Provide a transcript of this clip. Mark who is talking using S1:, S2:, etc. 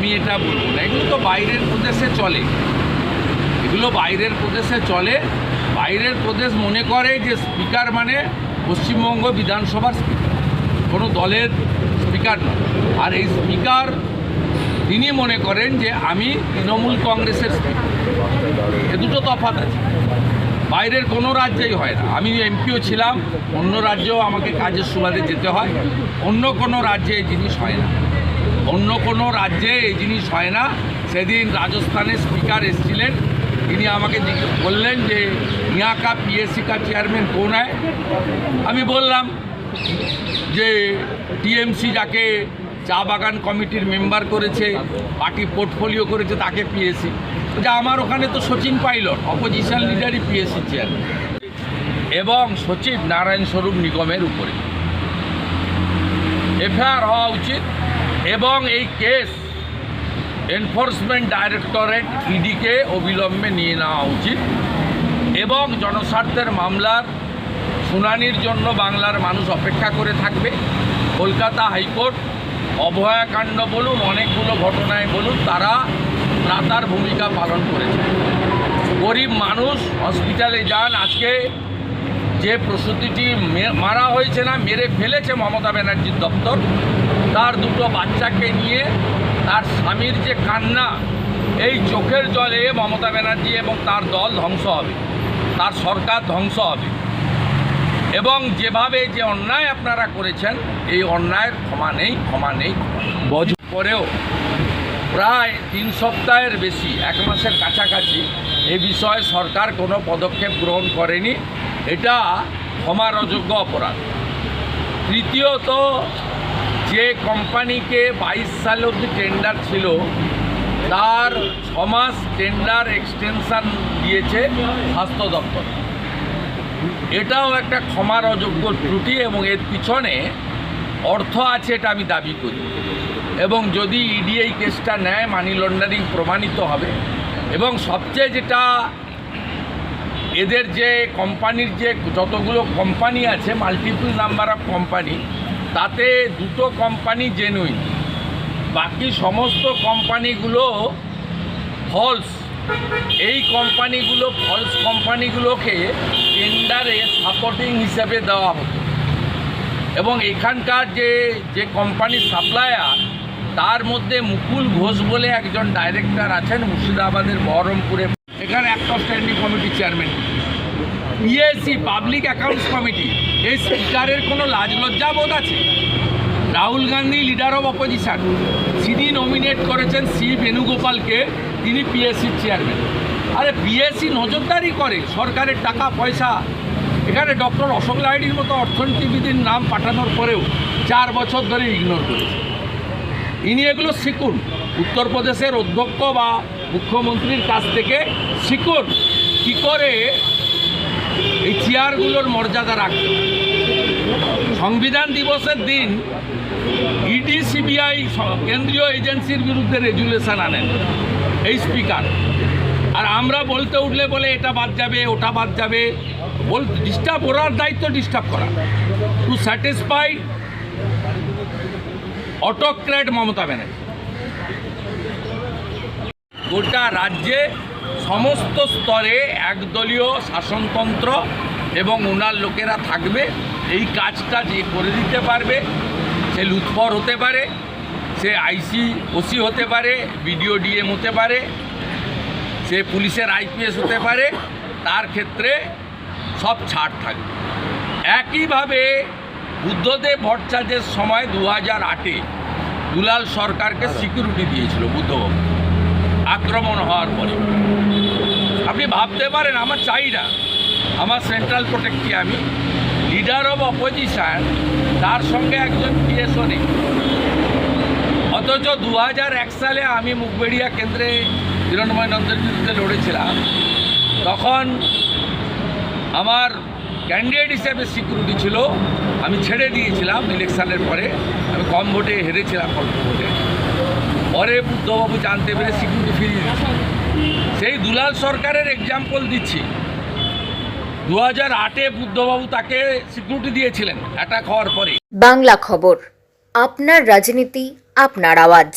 S1: আমি এটা বলব না। এগুলো তো বাইরের প্রদেশে চলে। এগুলো বাইরের প্রদেশে চলে। বাইরের প্রদেশ মনে করে যে স্পিকার মানে পশ্চিমবঙ্গ বিধানসভার স্পিকার। কোনো দলের স্পিকার নয়। আর এই স্পিকার তিনি মনে করেন যে আমি তৃণমূল কংগ্রেসের স্পিকার। এ দুটো তফাৎ আছে। বাইরের কোনো রাজ্যেই হয় না। আমি এমপিও ছিলাম। অন্য রাজ্যেও আমাকে কাজের সুবাদে যেতে হয়। অন্য কোনো রাজ্যে এই জিনিস হয় না। অন্য কোনো রাজ্যে এই জিনিস হয় না। সেদিন রাজস্থানের স্পিকার এসেছিলেন। তিনি আমাকে বললেন যে ইয়া কা পিএসসি কা চেয়ারম্যান কোন হয়? আমি বললাম যে, টিএমসি যাকে চা বাগান কমিটির মেম্বার করেছে, পার্টি পোর্টফোলিও করেছে, তাকে পিএসসি। যে আমার ওখানে তো সচিন পাইলট অপোজিশন লিডারই পিএসসি চেয়ারম্যান এবং সচিব নারায়ণ স্বরূপ নিগমের উপরে। এফআইআর হওয়া উচিত। এবং এই কেস এনফোর্সমেন্ট ডাইরেক্টরেট ইডিকে অবিলম্বে নিয়ে নেওয়া উচিত এবং জনস্বার্থের মামলার শুনানির জন্য বাংলার মানুষ অপেক্ষা করে থাকবে। কলকাতা হাইকোর্ট অভয়াকাণ্ড বলুন, অনেকগুলো ঘটনায় বলুন, তারা ত্রাতার ভূমিকা পালন করেছে। গরিব মানুষ হসপিটালে যান, আজকে যে প্রসূতিটি মারা হয়েছে না, মেরে ফেলেছে মমতা ব্যানার্জির দপ্তর। তার দুটো বাচ্চাকে নিয়ে তার স্বামীর যে কান্না, এই চোখের জলে মমতা ব্যানার্জি এবং তার দল ধ্বংস হবে, তার সরকার ধ্বংস হবে। এবং যেভাবে যে অন্যায় আপনারা করেছেন, এই অন্যায়ের ক্ষমা নেই ক্ষমা নেই বজ পরেও প্রায় তিন সপ্তাহের বেশি, এক মাসের কাছাকাছি এ বিষয়ে সরকার কোনো পদক্ষেপ গ্রহণ করেনি। এটা ক্ষমার অযোগ্য অপরাধ। তৃতীয়ত যে কোম্পানিকে বাইশ সাল অবধি টেন্ডার ছিল, তার ছমাস টেন্ডার এক্সটেনশান দিয়েছে স্বাস্থ্য দপ্তর। এটাও একটা ক্ষমার অযোগ্য ত্রুটি এবং এর পিছনে অর্থ আছে এটা আমি দাবি করি। এবং যদি ইডি এই কেসটা নেয় মানি লন্ডারিং প্রমাণিত হবে। এবং সবচেয়ে যেটা এদের যে কোম্পানির যে যতগুলো কোম্পানি আছে মাল্টিপল নাম্বার অফ কোম্পানি তাতে দুটো কোম্পানি জেনুইন বাকি সমস্ত কোম্পানিগুলো ফলস এই কোম্পানিগুলো ফলস কোম্পানিগুলোকে টেন্ডারে সাপোর্টিং হিসেবে দেওয়া হতো। এবং এখানকার যে যে কোম্পানির সাপ্লায়ার তার মধ্যে মুকুল ঘোষ বলে একজন ডাইরেক্টর আছেন মুর্শিদাবাদের বহরমপুরে। এখানে একটা স্ট্যান্ডিং কমিটির chairman PSC public accounts committee এই স্পিকারের কোনো লাজ লজ্জা বোধ আছে? Rahul Gandhi leader of opposition তিনি নমিনেট করেছেন সি বেণুগোপালকে, তিনি পিএসসির চেয়ারম্যান আরে পিএসসি নজরদারি করে, সরকারের টাকা, পয়সা। এখানে ডক্টর অশোক লাহিড়ির মতো অর্থনীতিবিদের নাম পাঠানোর পরেও চার বছর ধরে ইগনোর করেছে। ইনি এগুলো শিখুন। উত্তরপ্রদেশের অধ্যক্ষ বা মুখ্যমন্ত্রীর কাছ থেকে শিখুন কী করে এই চেয়ারগুলোর মর্যাদা রাখতে সংবিধান দিবসের দিন ইডি সিবিআই কেন্দ্রীয় এজেন্সির বিরুদ্ধে রেজুলেশন আনেন এই স্পিকার। আর আমরা বলতে উঠলে বলে এটা বাদ যাবে, ওটা বাদ যাবে, বল ডিস্টার্ব ওরার দায়িত্ব ডিস্টার্ব করা। To satisfy autocrat Mamata Banerjee. গোটা রাজ্যে সমস্ত স্তরে একদলীয় শাসনতন্ত্র এবং ওনার লোকেরা থাকবে, এই কাজটা যে করে দিতে পারবে, সে লুৎফর হতে পারে, সে আইসি, ওসি হতে পারে, বিডিও, ডিএম হতে পারে, সে পুলিশের আইপিএস হতে পারে, তার ক্ষেত্রে সব ছাড় থাকবে। একইভাবে বুদ্ধদেব ভট্টাচার্যের সময় দু হাজার আটে দুলাল সরকারকে সিকিউরিটি দিয়েছিল বুদ্ধবাবু। আক্রমণ হওয়ার পরে। আপনি ভাবতে পারেন, আমার চাই না আমার সেন্ট্রাল প্রোটেক্টে আমি লিডার অফ অপোজিশন তার সঙ্গে একজন পিএসও নেই। অথচ দু হাজার এক সালে আমি মুখবেড়িয়া কেন্দ্রে হিরণময় নন্দের বিরুদ্ধে লড়েছিলাম। তখন আমার ক্যান্ডিডেট হিসেবে সিকিউরিটি ছিল। আমি ছেড়ে দিয়েছিলাম ইলেকশানের পরে। আমি কম ভোটে হেরেছিলাম অল্প ভোটে। পরে বুদ্ধবাবু জানতে পেরে সিকিউরিটি ফিরিয়ে দিচ্ছে সেই দুলাল সরকারের এক্সাম্পল দিচ্ছি। দু হাজার আটে বুদ্ধবাবু তাকে সিকিউরিটি দিয়েছিলেন অ্যাটাক হওয়ার পরে।
S2: বাংলা খবর, আপনার রাজনীতি, আপনার আওয়াজ।